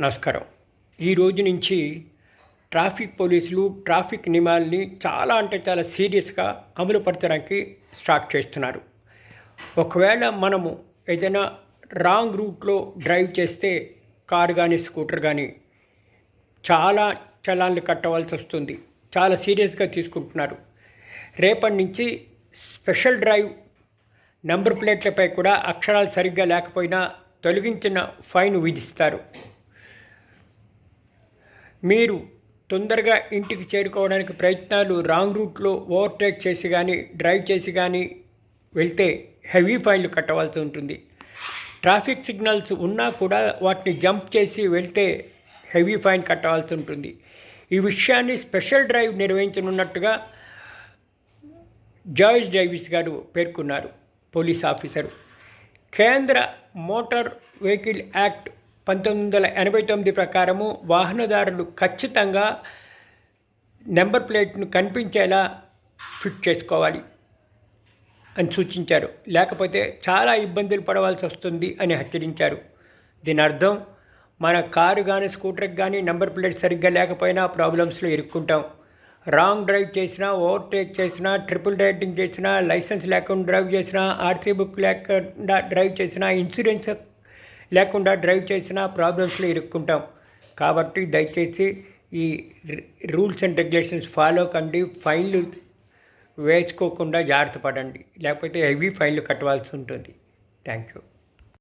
నమస్కారం. ఈ రోజు నుంచి ట్రాఫిక్ పోలీసులు ట్రాఫిక్ నియమాల్ని చాలా అంటే చాలా సీరియస్గా అమలుపరచడానికి స్టార్ట్ చేస్తున్నారు. ఒకవేళ మనము ఏదైనా రాంగ్ రూట్లో డ్రైవ్ చేస్తే కారు కానీ స్కూటర్ కానీ చాలా చలాన్లు కట్టవలసి వస్తుంది. చాలా సీరియస్గా తీసుకుంటున్నారు. రేపటి నుంచి స్పెషల్ డ్రైవ్ నెంబర్ ప్లేట్లపై కూడా అక్షరాలు సరిగ్గా లేకపోయినా తొలగించిన ఫైన్ విధిస్తారు. మీరు తొందరగా ఇంటికి చేరుకోవడానికి ప్రయత్నాలు రాంగ్ రూట్లో ఓవర్టేక్ చేసి కానీ డ్రైవ్ చేసి కానీ వెళ్తే హెవీ ఫైన్లు కట్టవలసి ఉంటుంది. ట్రాఫిక్ సిగ్నల్స్ ఉన్నా కూడా వాటిని జంప్ చేసి వెళ్తే హెవీ ఫైన్ కట్టవలసి ఉంటుంది. ఈ విషయాన్ని స్పెషల్ డ్రైవ్ నిర్వహించనున్నట్టుగా జాయిస్ డైవిస్ గారు పేర్కొన్నారు పోలీస్ ఆఫీసరు. కేంద్ర మోటార్ వెహికల్ యాక్ట్ పంతొమ్మిది వందల ఎనభై తొమ్మిది ప్రకారము వాహనదారులు ఖచ్చితంగా నెంబర్ ప్లేట్ను కనిపించేలా ఫిట్ చేసుకోవాలి అని సూచించారు. లేకపోతే చాలా ఇబ్బందులు పడవలసి వస్తుంది అని హెచ్చరించారు. దీని అర్థం మన కారు కానీ స్కూటర్కి కానీ నెంబర్ ప్లేట్ సరిగ్గా లేకపోయినా ప్రాబ్లమ్స్లో ఇరుక్కుంటాం. రాంగ్ డ్రైవ్ చేసినా ఓవర్టేక్ చేసినా ట్రిపుల్ రైడింగ్ చేసినా లైసెన్స్ లేకుండా డ్రైవ్ చేసినా ఆర్సీ బుక్ లేకుండా డ్రైవ్ చేసినా ఇన్సూరెన్స్ లేకుండా డ్రైవ్ చేసినా ప్రాబ్లమ్స్లో ఇరుక్కుంటాం. కాబట్టి దయచేసి ఈ రూల్స్ అండ్ రెగ్యులేషన్స్ ఫాలో కండి. ఫైన్లు వేసుకోకుండా జాగ్రత్త పడండి. లేకపోతే హెవీ ఫైన్లు కట్టవలసి ఉంటుంది. Thank you.